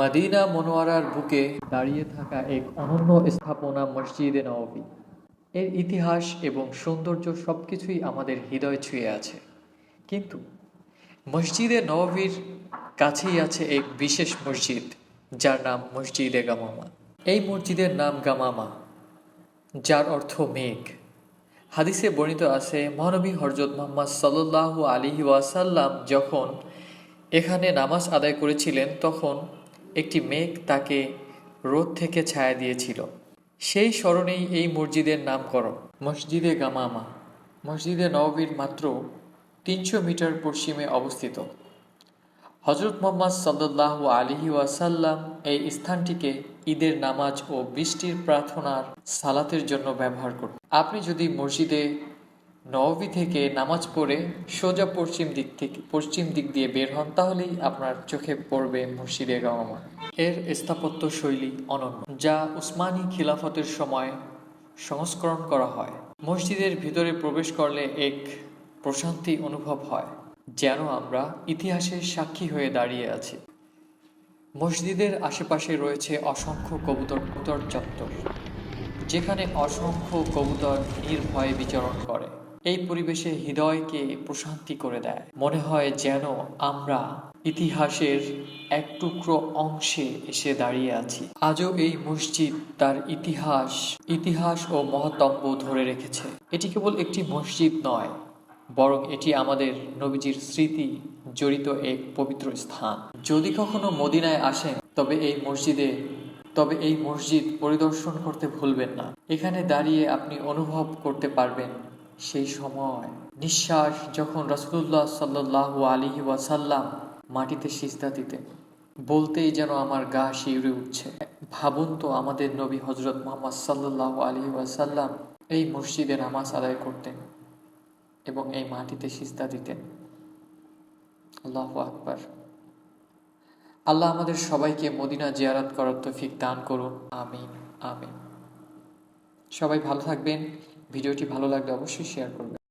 মাদিনা মনোয়ারার বুকে দাঁড়িয়ে থাকা এক অনন্য স্থাপনা মসজিদে নববী এর ইতিহাস এবং সৌন্দর্য সবকিছুই আমাদের হৃদয় ছুঁয়ে আছে। কিন্তু মসজিদে নববীর কাছেই আছে এক বিশেষ মসজিদ, যার নাম মসজিদে গামামা। এই মসজিদের নাম গামামা, যার অর্থ মেঘ। হাদিসে বর্ণিত আছে, মহানবী হরজত মোহাম্মদ সাল্লাহ আলী ওয়াসাল্লাম যখন এখানে নামাজ আদায় করেছিলেন, তখন একটি মেঘ তাকে রোদ থেকে ছায়া দিয়েছিল। সেই স্মরণেই এই মসজিদের নামকরণ। মসজিদে গামামা। মসজিদে নববীর মাত্র তিনশো মিটার পশ্চিমে অবস্থিত। হজরত মোহাম্মদ সাল্লাহ আলিহি ওয়াসাল্লাম এই স্থানটিকে ঈদের নামাজ ও বৃষ্টির প্রার্থনার সালাতের জন্য ব্যবহার করত আপনি যদি মসজিদে নববী থেকে নামাজ পড়ে সোজা পশ্চিম দিক থেকে পশ্চিম দিক দিয়ে বের হন, তাহলেই আপনার চোখে পড়বে মসজিদে গাওয়ামা এর স্থাপত্য শৈলী অনন্য, যা উসমানী খিলাফতের সময় সংস্করণ করা হয়। মসজিদের ভিতরে প্রবেশ করলে এক প্রশান্তি অনুভব হয়, যেন আমরা ইতিহাসের সাক্ষী হয়ে দাঁড়িয়ে আছি। মসজিদের আশেপাশে রয়েছে অসংখ্য কবুতর কবুতর চত্বর, যেখানে অসংখ্য কবুতর নির্ভয়ে বিচরণ করে। এই পরিবেশে হৃদয়কে প্রশান্তি করে দেয়। মনে হয় যেন আমরা ইতিহাসের এক টুকরো অংশে এসে দাঁড়িয়ে আছি। আজও এই মসজিদ তার ইতিহাস ইতিহাস ও মহতম্ব ধরে রেখেছে। এটি কেবল একটি মসজিদ নয়, বরং এটি আমাদের নবীজির স্মৃতি জড়িত এক পবিত্র স্থান। যদি কখনো মদিনায় আসেন, তবে এই মসজিদে, তবে এই মসজিদ পরিদর্শন করতে ভুলবেন না। এখানে দাঁড়িয়ে আপনি অনুভব করতে পারবেন সেই সময় নিঃশ্বাস যখন রসুল্লাহ সাল্লাহ আলী ওয়াসাল্লাম মাটিতে সিজদা দিতেন, বলতেই যেন আমার গা শিউরে উঠছে। ভাবুন তো আমাদের নবী হজরত মোহাম্মদ সাল্লাহ আলী ওয়াসাল্লাম এই মসজিদে নামাজ আদায় করতেন এবং এই মাটিতে সিজদা দিতেন। আল্লাহ আকবার। আল্লাহ আমাদের সবাইকে মদিনা জিয়ারাত করার তৌফিক দান করুন। আমিন আমিন। সবাই ভালো থাকবেন। ভিডিওটি ভালো লাগলে অবশ্যই শেয়ার করবেন।